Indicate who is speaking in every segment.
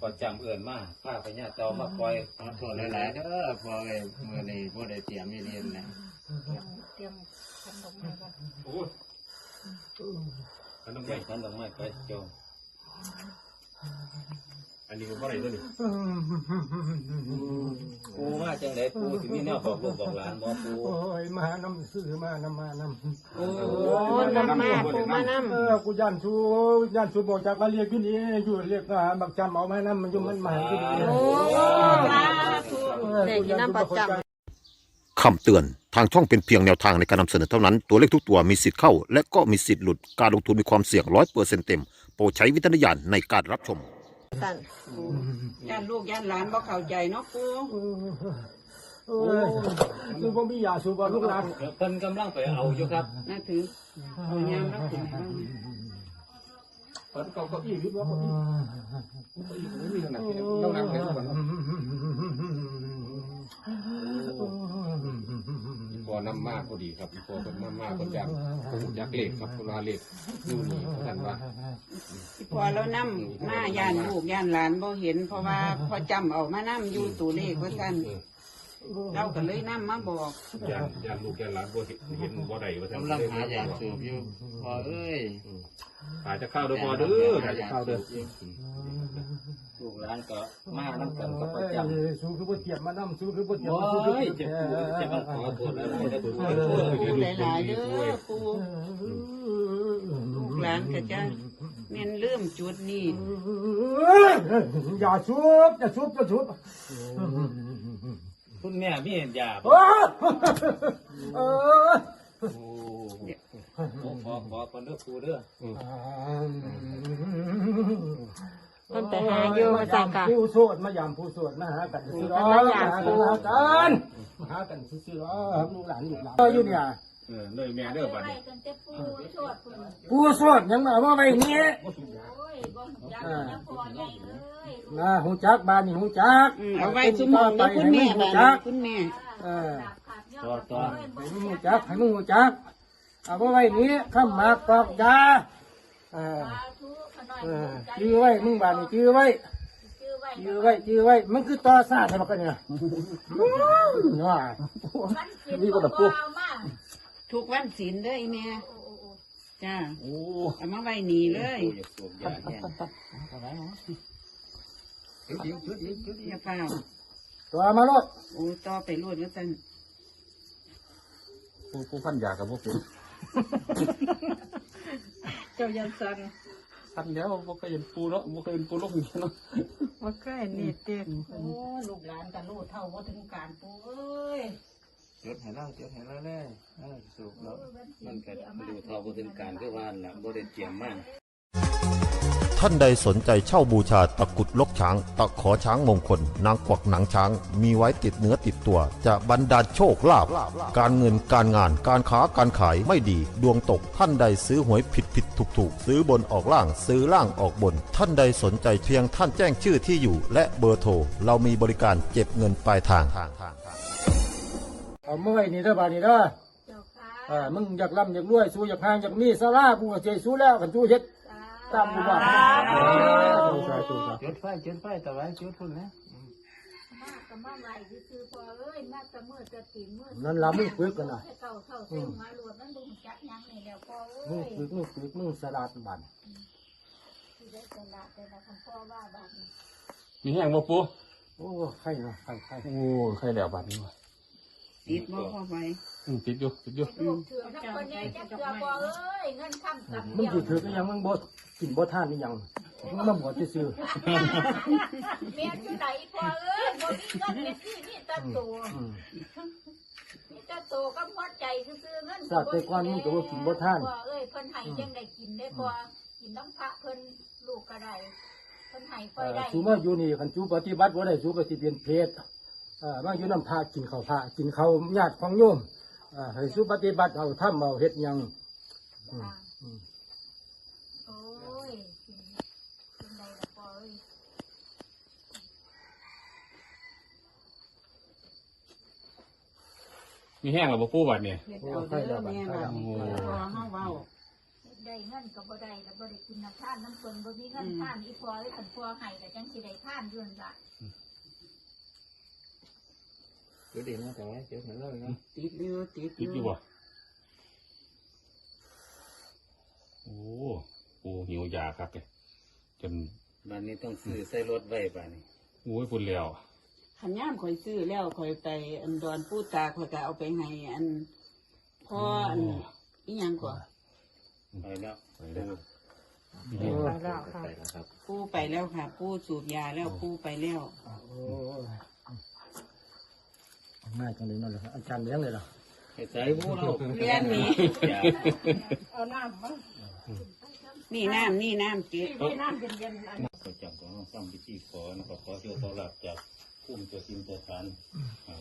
Speaker 1: ก็จำเอื่นมาพาพญาเต่ามาปล่อย
Speaker 2: ขอโทษหลายๆเด้อพอไอ้มื้อนี้บ่ได้เตรียมอีเรียนนะ
Speaker 3: เตรียมขนมมาก่อน
Speaker 4: โอ้ยขนม
Speaker 1: ใส่
Speaker 4: ไม้
Speaker 1: ขันดอกไม้ไปโจม
Speaker 4: อันนี้ก็บ่ได้ตัวนี้
Speaker 1: ปูมาจังไดปูสิมีแนวบอกลูกบอกหลานบ่ปู
Speaker 5: โอ้ยมาน้ำซื้อมานำมานำ
Speaker 1: โอ้
Speaker 3: โอ้นำมาปูมานํ
Speaker 5: เออกูยันชูยันชูบอกจากมาเรียกขึ้นนี่อยู่เรียกอ่าบักจำเอามานำมันอยุ่มันมาขึ้นนี่
Speaker 3: โอ้สาธุ
Speaker 5: เด็กน้ำประจำ
Speaker 6: คำเตือนทางช่องเป็นเพียงแนวทางในการนำเสนอเท่านั้น ตัวเลขทุกตัวมีสิทธิ์เข้า และก็มีสิทธิ์หลุด การลงทุนมีความเสี่ยงร้อยเปอร์เซ็นต์เต็ม โปรดใช้วิจารณญาณในการรับชม
Speaker 3: สั่น
Speaker 7: ย่านลูกย่านหลานบ่เข้าใจเนาะปู
Speaker 5: เออคือผมมียาสูบลูกหลาน
Speaker 1: เพิ่นกำลังไปเอาอยู่ครับ
Speaker 7: น่าถือเอายามแล้วถึงให้บ้าง
Speaker 4: เปิดเก้าเก้าอี้หรือว่าเก้าอี้เก้าอี้ไม่มีขนาดนี้ต้องนั่งแล้วก่อน พอนำมากพอดีครับพอเป็นนำมากคนอยากคนอยากเลขครับคนลาเลขดูนี่เพราะท่านว่า
Speaker 7: ที่พอแล้วนำมาย่านลูกย่านหลานบ่เห็น เพราะว่าพอจำเอามานํอยู่ตัวเลขว่าซั่น เราก็เลยนำมาบอก
Speaker 4: ยานยานลูกยานหลานบ่เห็นเห็นบ่ได้ว่าท่าน
Speaker 2: กำลังหายาสูบอยู่พอเอ้ย
Speaker 4: หาจะเข้าเด้อพอเด้อหาจะเข้าเด้อ
Speaker 1: ลูกหลานก็มานํกันกับประจำ
Speaker 5: สูคือบ่เตรียมมานำสูคือบ่เตรียม
Speaker 1: โอ้
Speaker 5: สูคือบ่
Speaker 1: ย
Speaker 5: เตรี
Speaker 1: จะ
Speaker 5: ยม
Speaker 1: ปูจะมาขอโทษอะไรได้ปู
Speaker 7: ปูหลายๆเด้อปูลูกหลานก็จะแม่นลืมจุดนี้
Speaker 5: อย่าสูบอย่าสูบอย่าสูบ
Speaker 1: คุณแม่มียา
Speaker 5: เออเออ
Speaker 1: ขอขอขอคนเด้อปูเด้อ
Speaker 3: มันไปหาอยู่มาสั่งกะ
Speaker 5: ผู้สวดมายามผู้สวดมาหากันซื้อร้อนมาหากันหากันหากันซื้อร้อนลูกหลานลูกหลานอยู่เนี่ย
Speaker 4: เออเลยแม่เด้อบัดนี้
Speaker 5: ผู้สวดยังมาว่าไว้นี้ นะหูจักบ้านนี่หูจัก
Speaker 7: อืมเอาไว้ซุมองเด้อคุณแม่บัดนี้คุณแม่
Speaker 5: เออ
Speaker 1: ต่อต่อ
Speaker 5: ให้มึงหูจักให้มึงหูจักเอาไว้นี้ข้ามมากอกยาเออเออจื้อไว้มึงบ้านนี่จื้อไว้จื้อไว้จื้อไว้มันคือต่อซาใช่ไหมกันเนี่ยว่า
Speaker 4: นี่ก็ตะปู
Speaker 7: ทุกวันศีลเด้ออีแม่จ้า
Speaker 4: โอ้
Speaker 7: เอามาไว้นี่เลย
Speaker 1: ปูอยากสูบยาแห้ง
Speaker 7: อย่าเฝ้า
Speaker 5: ตัวมาลด
Speaker 7: โอ้ต่อไปรวดว่าซั่น
Speaker 4: ปูปูพันยากับพวกเป็น
Speaker 7: เจ้ายันสัน
Speaker 4: พันเดียวบ่เคยเห็นปูเนาะบ่เคยเห็นปูลูกเนาะ
Speaker 7: ว่าใกล้นี่เต็ม
Speaker 3: โอ้ลูกหลานกันลูกเท่าว่าถึงการปูเอ้ย
Speaker 2: จุดให้เราจุดให้เราเลยเออสูบแล้ว
Speaker 1: มันก็ดูเท่าบ่ถึงการคือว่าล่ะบ่ได้เตรียมมาก
Speaker 6: ท่านใดสนใจเช่าบูชาตะกรุดลกช้าง ตะขอช้างมงคล นางกวักหนังช้าง มีไว้ติดเนื้อติดตัว จะบรรดาลโชคลาภการเงินการงานการค้าการขายไม่ดี ดวงตกท่านใดซื้อหวยผิดผิดถูกถูกซื้อบนออกล่างซื้อล่างออกบน ท่านใดสนใจเพียงท่านแจ้งชื่อที่อยู่ และเบอร์โทรเรามีบริการเก็บเงินปลายทาง
Speaker 5: เอาเมื่อยนี่เด้อบ้านนี่เด้ออ่ามึงอยากร่ำอยากรวยสู้อยากหางอยากมีสารากูก็ใจสู้แล้วกันสู้เฮ็ด ตามกูว่าสู้ใช่สู้ใช่
Speaker 2: จุดไฟจุดไฟแต่ไว้จุดพุ่นนะ
Speaker 3: มากกับมาไหวคือพอเอ้ยมากกับมือจะตีมือ
Speaker 5: นั่นล่ะมึงฝึกกันนะ
Speaker 3: เก่าเท่าเส้นมาหลวดมันดูจักยังนี่แล้วพอเอ้
Speaker 5: มึง
Speaker 3: ย
Speaker 5: ฝึกมึงฝึกมึงสลาดบัน
Speaker 3: ที่ได้สละต่ละคำพ่อว่าบ้าน
Speaker 4: มีแห้งบ่ปู
Speaker 5: โอ้ใครเนาะใครใคร
Speaker 4: โอ้ใครแล้วบัดนี้วะ
Speaker 7: ติดบ่พอไป
Speaker 4: อืมติดอยู่ติดอยู่
Speaker 3: ลูกเถื่อนทั้งคนนี้จักเถื่อพอเอ้ยเงินคำกับ
Speaker 5: มึง
Speaker 3: เดียว
Speaker 5: สิถือก็ยังมึงบ่กินบ่ทานนี่ยังมึงมาบวชซื่อ
Speaker 3: เมียอยู่ไหนพอเอ้ยบ่มีเงินเม็ดที่นี่ตะตัว
Speaker 5: ๆอืม
Speaker 3: นี่ตะตัวก็หัวใจซื่อเงินพอเอ้ยเพิ่นให้จังได้กินได้พอกินน้ำพระเพิ่นลูกก็ได้เพิ่นให้ค่
Speaker 5: เอ่
Speaker 3: อย
Speaker 5: อ
Speaker 3: ได้
Speaker 5: สูมาอยู่นี่คันสูปฏิบัติบ่ได้สูก็สิเป็นเพศเอ่อ มาอยู่นำพระกินข้าวพระกินข้าวญาติของโยมเอ่อให้สูปฏิบัติเอาทำเอาเฮ็ดหยังอืมอืม
Speaker 3: โอ้ยกินกินได้ละพอเอ้ย
Speaker 4: มีแห้งแล้วบ่ปูบัดนี้
Speaker 7: เฮ็ดเอาเด้อแม่บัดนี้พอเฮาเว้า
Speaker 3: ได้เงินก็บ่ได้แล้วบ่ได้กินน้ำท่านน้ำเพิ่นบ่มีเงินท่านอีพอไอ้ขันพอให้ก็จังสิได้ท่านอยู่นั่นล่ะ
Speaker 2: เดี๋ยวเดี๋ยวนะแต่ว่าเดี๋ยวเหมือนเราเนาะ
Speaker 7: ติดอยู่ติด
Speaker 8: ติดอยู่บ่โอ้โอ้หิวยาครับเนี่ยจน
Speaker 1: บ้านนี้ต้องซื้อใส่รถไว้บ้านนี้
Speaker 8: โอ้ยปุ่นแล้ว
Speaker 7: ขันย่ามข่อยซื้อแล้วข่อยไปอันดอนปูตาข่อยก็เอาไปให้อันพ่ออันอีหยังกว่า
Speaker 1: ไปแล้ว
Speaker 8: ไปแล้ว
Speaker 5: ไปแล้ว
Speaker 2: ไปแล้วครับ
Speaker 7: ปูไปแล้วค่ะปูสูบยาแล้วปูไปแล้ว
Speaker 5: โอ้ ง่ายจังเลยนั่นแหละอาจารย์เลี้ยงเลยเหรอ
Speaker 1: ไปใส่ผู้เรา
Speaker 7: เรียนหนี้
Speaker 1: อย่า
Speaker 7: นี่น้ำนี่น้ำเจ็ด
Speaker 1: ประจำของน้องซ้ำพิธีขอนะครับขอโชคขอลาบจากพุ่มตัวสินตัวทานเอา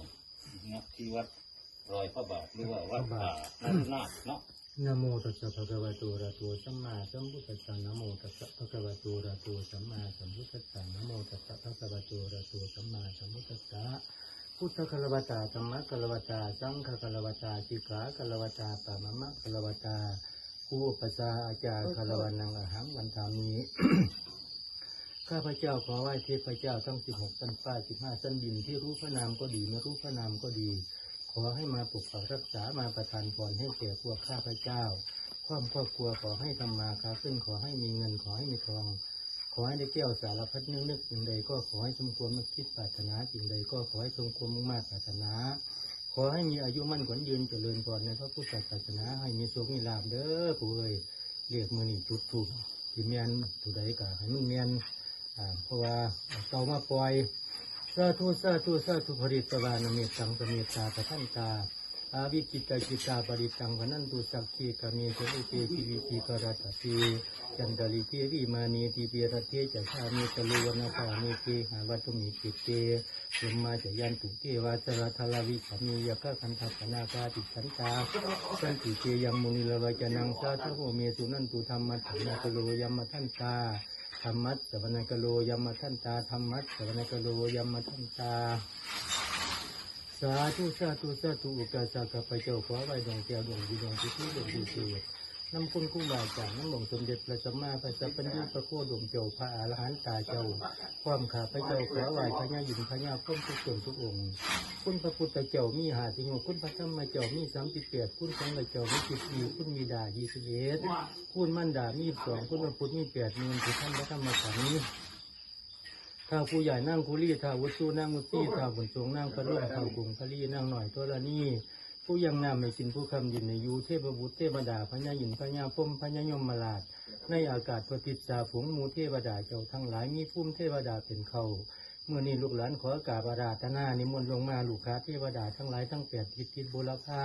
Speaker 1: นักที่วัดรอยพระบาทหรือว่าวัดป่านานาถเนาะ
Speaker 5: นะโมตัสสะภะคะวะโตอะระหะโตสัมมาสัมพุทธัสสะนะโมตัสสะภะคะวะโตอะระหะโตสัมมาสัมพุทธัสสะนะโมตัสสะภะคะวะโตอะระหะโตสัมมาสัมพุทธัสสะ พุทธคัลวตาธรรมะคัลวตาสังฆคัลวตาสิกขาคัลวตาปะมมะคัลวตาคูอุปสาอาจารย์คัลวนังอหังวันทามีข้าพเจ้าขอไหว้เทพเจ้าทั้งสิบหกชั้นฟ้าสิบห้าชั้นดินที่รู้พระนามก็ดีไม่รู้พระนามก็ดี ขอให้มาปกปักรักษามาประทานพรให้แก่พวกข้าพเจ้า ความครอบครัวขอให้ทำมาค้าขึ้นขอให้มีเงินขอให้มีทอง ขอให้ได้แก้วสารพัดนึกนึกสิ่งใดก็ขอให้สมควรนึกคิดปรารถนาสิ่งใดก็ขอให้สมควรมุ่งมา่ปรารถนา ขอให้มีอายุมั่นขวัญยืนเจริญพรในพระพุทธศาสนาให้มีสุขมีลาภเด้อผู้เอ้ยเรียกมือนี่จุดถูกที่เมียนผู้ใดก็ให้มันเมียนเพราะว่าเตามาปล่อยสาธุสาธุสาธุปริตวานเมตตังเมตตาประทันตา อาวิกิตาจิตาปริตังวนันตุสักขีกามีเจอุเปกิวิธีกรัตติจันดาลิเทวิมานีติเปียรเทจะชามีตะลุวนาคามีเกหาวัตุมิจิตเตยมมาจะยันตุเทวาจราทลาวิสามียะคะคันทัปนาคาติสันตาสันติเตยังมุนิลวจนังสาธุโมเมสุนันตุธรรมัฏฐานากโลยมมาทันตาธรรมัสสวนกโลยมทันตาธรรมัสสวนกโลยมทันตา สาธุสาธุสาธุอุกาสาข้าพเจ้าขอไว้ดวงแก้วดวงดีดวงที่ที่ดวงดีเถิดน้ำคุณคู่บาอาจารย์น้ำหลวงสมเด็จพระสัมมาสัมพุทธพระโคดมเจ้าพระอรหันตาเจ้า ความขาพเจ้าขอไหว้พระญาหญิงพระญาพ้นทุกส่วนทุกองค์ คุณพระพุทธเจ้ามีหาสิงห์คุณพระธรรมเจ้ามีสามสิบแปดคุณสังฆเจ้ามีสิบสี่คุณมีดายี่สิบเอ็ดคุณมันดามีสองคุณพระพุทธมีแปดมีนคือท่านพระธรรมขันธ์ ถ้าผู้ใหญ่นั่งคุรีถ้าวุฒินั่งวุฒิถ้าบุญทรงนั่งกระร่วงถ้ากุงคลีนั่งหน่อยตัวละนี่ผู้ยังนำในสินผู้คำยินในยูเทพบุตรเทพดาพญายินพญาพมพญายมมาลาดในอากาศปฏิจาฝูงมูเทวดาเจ้าทั้งหลายมีพุ่มเทวดาเป็นเขาเมื่อนี้ลูกหลานขอกราบอาราธนานิมนต์ลงมาลูกค้าเทวดาทั้งหลายทั้งแปดทิศทิศบุรพา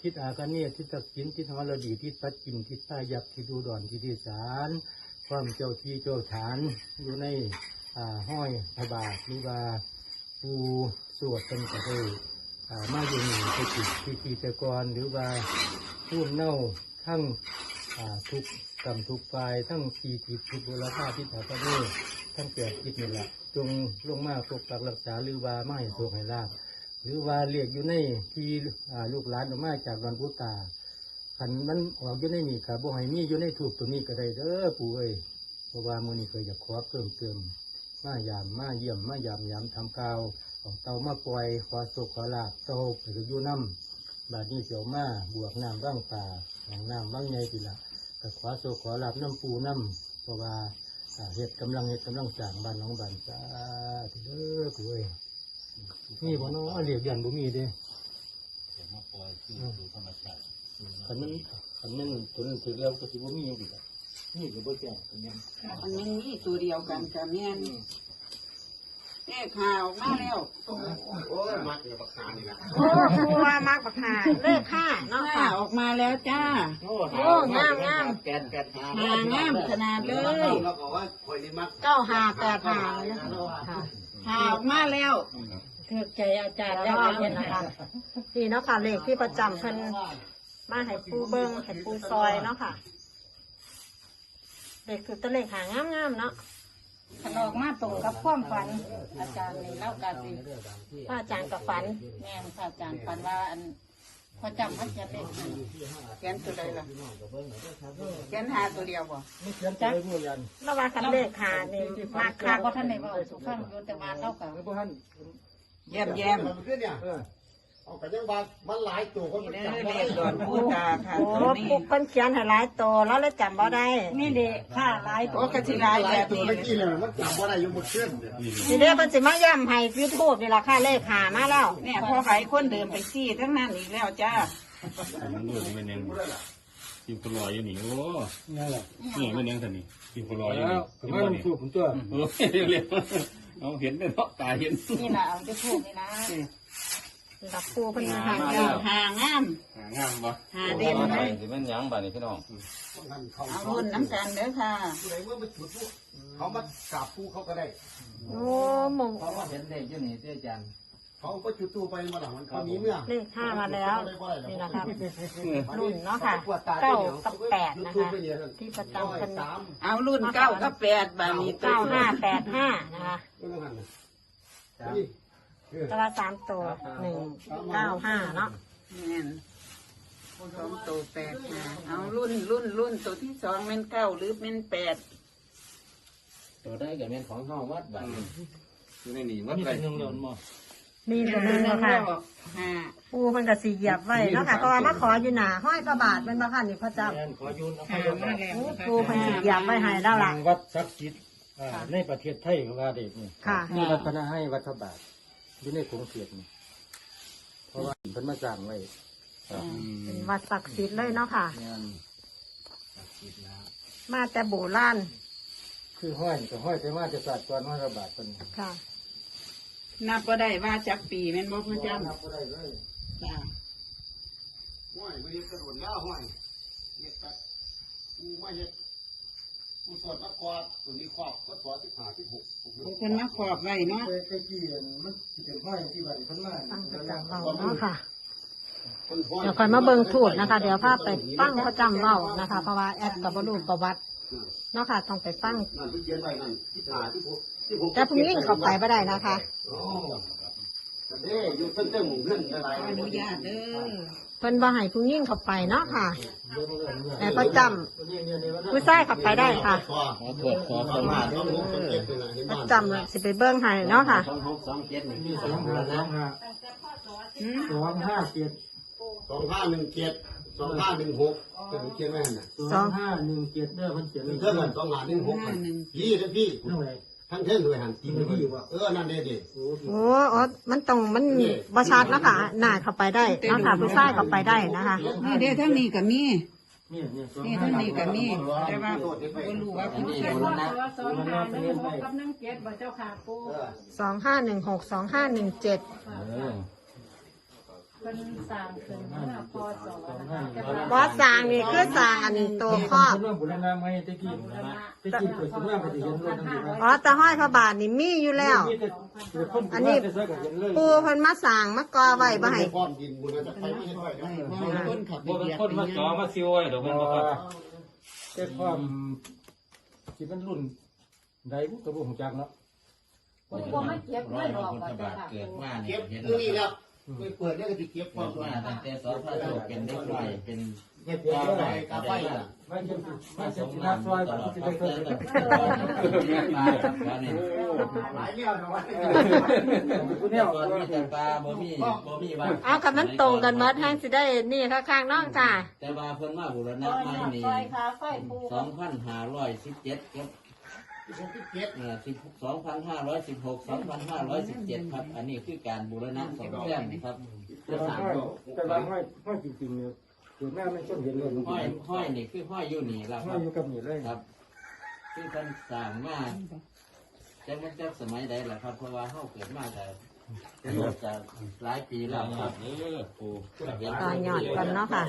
Speaker 5: ทิศอาคเนียทิศตักสินทิศฮอลดีทิศปัจจิมทิศใต้ยับทิศดูดอนทิศอีสานความเจ้าที่เจ้าฐานอยู่ใน ห้อยพระบาทหรือว่าปูสวดเป็นกระเทยอ่ามาอยู่หนึ่งไปจิตพิธีตะกรหรือว่าพูดเน่าทั้งทุกกรรมทุกฝ่ายทั้งสี่ทิศทุกบุรพาทิถาพระเวททั้งแปดทิศนี่แหละจงลงมาปกปักรักษาหรือว่าไม่ให้โศกให้ลาบหรือว่าเรียกอยู่ในที่ลูกหลานออกมาจากวันพุตาขันมันออกอยู่ในนี่ค่ะบ่ให้มีอยู่ในถูกตัวนี้ก็ได้เด้อปู่เอ้ยเพราะว่ามือนี้เคยอยากขอเพิ่มเติม มายามมาเยี่ยมมายามยามทำกาวเอาเตามาปล่อยขอสุขขอลาบเตาไปอยู่น้ำบาดนี้เสียวมาบวกน้ำว่างป่าหลังน้ำว่างใหญ่ปีละก็ขอสุขขอลาบน้ำปูน้ำเพราะว่าอ่าเห็ดกำลังเห็ดกำลังจางบ้านน้องบ้านจ้าธุเด้อกูเอ้ยนี่บ่เน้องเรียกเดือนบ่มีเด้
Speaker 1: เดี๋ยวมาปล่อยที่สู่ธรรมชาติ
Speaker 5: ขันมันขันมันตัวนั้นถือแล้วก็สิบ่มีอยู่ดีละ นี่ก็บ่แจ้งเป็นยัง
Speaker 7: อันนี้นี่ตัวเดียวกันกับแม่นแม่ข่าวมาแล้ว
Speaker 4: โอ้ยมักเนี่ยบักหานี่ละ
Speaker 9: โอ้ครูว่ามากบักหาเลขห้าเนาะ
Speaker 7: ข่า
Speaker 9: ค่ะ
Speaker 7: วออกมาแล้วจ้า
Speaker 2: โอ้
Speaker 9: โอ้งามงาม
Speaker 2: แกนแกนหา
Speaker 7: หางามขนาดเลย
Speaker 2: เราก็ว่าคอยนี่มัก
Speaker 9: เก้าหาแปดหาเลยนะคะค่ะ
Speaker 7: ข่าวออกมาแล้ว
Speaker 9: ถือใจอาจารย์แล้วเย็นนะคะนี่เนาะค่ะเลขที่ประจำเพิ่นมาให้ปูเบิ้งให้ปูซอยเนาะค่ะ เลขคือตัวเลขหางามๆเนาะ
Speaker 3: ขนอกมาตรงกับความฝัน อาจารย์นี่เล่ากาสิ
Speaker 9: พระอาจารย์กับฝัน
Speaker 3: แม่นพระอาจารย์ฝันว่าอัน
Speaker 10: พอจำว่าจะเป็น
Speaker 7: แกนตัวใดล่ะแกนหาตัวเดียวบ่
Speaker 5: ไม่เขียนใจเมื่อยัน
Speaker 9: ระหว่างคันเลขหานี่มาก
Speaker 10: ค่ะ
Speaker 9: ค่ะ
Speaker 10: เพราะท่านในว่าสุฟังอยู่แต่ว่าเล่ากับ
Speaker 5: แล้วพวกท่าน
Speaker 7: แย้มแย้ม
Speaker 2: มันขึ้น เนี่ย
Speaker 5: เออ
Speaker 2: เอากันยังว่ามันหลายตัวคน
Speaker 7: นี่
Speaker 2: มัน
Speaker 7: เด้อ
Speaker 2: จำบ่
Speaker 7: เล
Speaker 2: ได้
Speaker 7: ขดอนผู้ตาค่ะ
Speaker 9: โอ้
Speaker 7: ตัวนี้
Speaker 9: ปุ๊กเพิ่นเขียนให้หลายตัวแล้วเลยจำบ่ได้
Speaker 10: นี่เด็กค่ะหลาย
Speaker 7: โอ้กระสิลาย
Speaker 2: ห
Speaker 7: แบ
Speaker 2: ลาย
Speaker 7: บ
Speaker 2: ตัว
Speaker 7: นี้
Speaker 2: เมื่อกี้เลยมันจำบ่ได้อยู่หมดขึ้น
Speaker 9: สิเด้เพิ่นสิมาย้ำให้ยูทูบนี่ล่ะค่ะเลขหามาแล้ว
Speaker 7: เนี่ยพอไขคนเดิมไปซี่ทั้งนั้นอีกแล้วจ้า
Speaker 4: มันนวดไม่เน้นกินคนลอยอยู่นี่โอ้
Speaker 5: นั่นแหละ
Speaker 4: นี่ไม่เน้นสันนี่กินคนลอยอยู่
Speaker 5: แล้
Speaker 4: นี่
Speaker 5: วก็มาลงสูบผมตัว
Speaker 4: โอ้ยเรียกเอาเห็นได้เนาะตาเห็น
Speaker 10: นี่แหละเอาจะพูดนี่นะ
Speaker 9: กับปูเพิ่นมาให้
Speaker 7: หาหางาม
Speaker 4: หางามบ่
Speaker 7: หาเด่นเลย
Speaker 11: สิแม่นหยังบาดนี้พี่น้อง
Speaker 7: เอารุ่นน้ำกันเด้อค่ะ
Speaker 2: ผู้ใดเมื่อมาจุดผู้เขามากราบผู้เขาก็ได้
Speaker 9: โอ้หมง
Speaker 2: เขาว่าเห็นเลขอยู่นี่เจ้าจันเขาก็จุดตู้ไปมาหลังมันเขามีเมื่อ
Speaker 9: เลขห้ามาแล้วนี่นะครับรุ่นเนาะค่ะเก้ากับแปดนะคะที่ประจำกัน
Speaker 2: สาม
Speaker 7: เอารุ่นเก้ากับแปดบาทนี้ตัว
Speaker 9: เก้าห้าแปดห้านะคะ
Speaker 2: ไม่ต้องหันนะนี่
Speaker 9: ตราสามตัวหนึ่งเก้าห้าเนาะ
Speaker 7: แม่นสองตัวแปดนะเอารุ่นรุ่นรุ่นตัวที่สองเป็นเก้าหรือเป็นแปด
Speaker 2: ตัวได้กับแม่นของห้องวัดบ้าน
Speaker 12: อยู่ในนี่วัด
Speaker 11: มี
Speaker 12: ไร
Speaker 11: เป็นยงๆบ่
Speaker 9: นี่ตัวนึงเนาะค่ะ
Speaker 7: ห้า
Speaker 9: ปูมันก็สีเหยียบไว้เนาะค่ะเพราะว่ามาขออยู่หนาห้อยพระบาทเป็นพระคันนี่พระเจ้า
Speaker 5: แอนขอยืนเอาไป
Speaker 7: ห้า
Speaker 5: ลง
Speaker 7: มาแล้ว
Speaker 9: โอ้ปูเพิ่นสิเหยียบไว้ให้แล้วล่ะ
Speaker 5: วัดศักดิ์สิทธิ์อ่าในประเทศไทยเขาว่าเด็กนี่
Speaker 9: ค่ะ
Speaker 5: นี่รัตนาให้วัดพระบาท อยู่ในกรุงเทพนี่เพราะว่าเพิ่นมาสร้างไว้
Speaker 9: เป็นวัดศักดิ์สิทธิ์เลยเนาะค่ะ
Speaker 5: งาน
Speaker 9: มาแต่โบราณ
Speaker 5: คือห้อยก็ห้อยแต่มาจะศาสตร์ก่อนห้อยพระบาทเพิ่น
Speaker 9: ค่ะ
Speaker 7: นับก็ได้ว่าจักปีแม่นบ่พระเจ้า
Speaker 5: นับบ่ได้เลย
Speaker 7: จ้า
Speaker 2: ห้อยไม่ได้กระโดดแล้วห้อยเฮ็ดตัดกูมาเฮ็ด กูสวดมากอดตัวนี้ครอบก็สวดสิบห้าสิบหก
Speaker 7: เพิ่นมาขอบไว้เนาะ
Speaker 5: ไปไปกี่อันมันสิเป็นห้อยที่บัดนี้เพิ่นมา
Speaker 9: ตั้งประจำเบาเนาะค่ะ
Speaker 2: คนห้อย
Speaker 9: เดี๋ยวค่อยมาเบิ่งทูดนะคะ เดี๋ยวพาไปฟังประจำเบานะคะ เพราะว่าแอดกับบรูประวัติเนาะค่ะต้องไปฟัง
Speaker 2: นั่นที่เขียนไว้นั่นที่หาที่หกที่หก
Speaker 9: แต่พรุ่งนี้เข้าไปไม่ได้นะคะ
Speaker 2: โอ้เด้อยู่เพิ่นเจ้าหมู่เพิ่นหลาย
Speaker 7: ขออนุญาตเด้อ
Speaker 9: เพิ่นบ่ให้ผู้หญิงเข้าไปเนาะค่ะ
Speaker 5: เบิ่งเรื่องเนี่ย
Speaker 9: แต่ประจำผู้ชายเข้าไปได้ค่ะ
Speaker 2: ขอโทษขอขมาต้องหกต้องเจ็ดเลยนะเห็น
Speaker 9: ประ
Speaker 2: บ้าน
Speaker 9: จำสิไปเบิ่งให้เนาะค่ะ
Speaker 2: สองหกสองเจ็ดนี่
Speaker 5: นี่สองห้าสองห้าสองห้าเจ็ด
Speaker 2: สองห้าหนึ่งเจ็ดสองห้าหนึ่งหกเป็นเขียนไว้หั่นน่ะ
Speaker 5: สองห้าหนึ่งเจ็ดเด้อเพิ่นเขียน
Speaker 2: เท่ากันสองห้าหนึ่งหกพี่เด้อพี่
Speaker 5: เท่าไหร่
Speaker 2: ทั้งเท่งด้วยหันตีนด้วยเออนั่นเด้เด้
Speaker 5: โอ้โห
Speaker 9: โอ้อ๋อมันต้องมันบ่ชัดเนาะค่ะหน้าเข้าไปได้เนาะค่ะผู้ชายเข้าไปได้นะคะ
Speaker 7: นี่เด้อทั้งนี้ก็มี
Speaker 5: นี่นี่สอง
Speaker 7: นี่
Speaker 5: ห้า
Speaker 7: ทั้งนี้ก็มีแต่ว่าบ่รู้ว่าผู้ชาย
Speaker 5: มันน่าไปเรียนไป
Speaker 10: กับนั่งเก็บบ่เจ้าค่ะปู
Speaker 9: สองห้าหนึ่งหกสองห้าหนึ่งเจ็ด
Speaker 10: เป็นสั่งขึ้นเมื่อพศนะคะแต่
Speaker 9: บอสสร้างนี่คือสร้างอันนี้ตัวครอบ
Speaker 5: เรื่องบุรณะไม่ตะกี้ตะกี้เกิดขึ้นมาก็สิเห็นเลยทั้งนี้
Speaker 9: อ๋อแต่ห้อยพระบาทนี่มีอยู่แล้ว อันนี้ปูเพิ่นมาสร้างมากอไว้บ่ให้
Speaker 2: ความดินบุญจะไปไม่เห็นไว้นะ
Speaker 7: บ่คนเขับไป
Speaker 11: บ่เป็น
Speaker 7: เหยียบ
Speaker 11: คน
Speaker 7: ไป
Speaker 11: มา
Speaker 7: เหยี
Speaker 11: จ่อย
Speaker 7: บ
Speaker 11: มาซิวไว้ดอกแม่นบ่ครับ
Speaker 5: แต่ความที่มันรุ่นใดบุกระบุของจักเนาะ
Speaker 10: ปูบ่มาเก็บไว้หรอกบ่เจ้าค่ะ
Speaker 2: เก็บมือนี่แล้ว ไปเปิดเนี่ยก็จะเก็บความตัว
Speaker 1: ตั้งแต่สอนพระโสเป็นเด็กน้อยเป็น
Speaker 2: เก็บตัวไปกาไฟน่ะ
Speaker 5: ไม่ใช่ไม่ใช่ที่น่าซอย
Speaker 1: ต
Speaker 5: แบบ
Speaker 1: ลอด
Speaker 5: ที่
Speaker 1: ทั้
Speaker 5: ได้
Speaker 1: ง
Speaker 5: เค
Speaker 1: เดื
Speaker 5: ย
Speaker 1: อนแล้วนี่
Speaker 2: หลายเนี่ยนะวะ
Speaker 5: คุณเนี่ย
Speaker 1: ก่อนมีแต่ปลาบ่มีบ่มีว่า
Speaker 9: เอากับมันตรงกันหมดแห้งสิได้นี่ข้างๆน้องจ้า
Speaker 1: แต่ว่าเพิ่นมาบูรณะ
Speaker 10: ซอย
Speaker 1: ใหม่
Speaker 10: น้ำ
Speaker 1: นี่
Speaker 10: ซอยขาไฟปู
Speaker 1: สองพันห้าร้อยสิบเจ็ดครับ
Speaker 2: เก็บ
Speaker 1: เอ่อสิบสองพันห้าร้อยสิบหกสองพันห้าร้อยสิบเจ็ดครับ อันนี้คือการบูรณะสองแต้มครับ
Speaker 5: แต่ว่าห้อยแต่ว่าห้อยห้อยจริงๆเนี่ยเกิดหน้าไม่ต้นเห็นเลย
Speaker 1: ห้อยห้อยนี่คือห้อยอยู่นี่ละค
Speaker 5: ห้อ
Speaker 1: รั
Speaker 5: ย
Speaker 1: บ
Speaker 5: อยู่กับนี่เลย
Speaker 1: ครับคือเพิ่นสร้างมาแต่มันจะสมัยใดล่ะครับ เพราะว่าเฮาเกิดมาแต่จะหลายปีแล้วครับ
Speaker 11: เออปู
Speaker 9: ต่อยอดกันเนาะค่ะ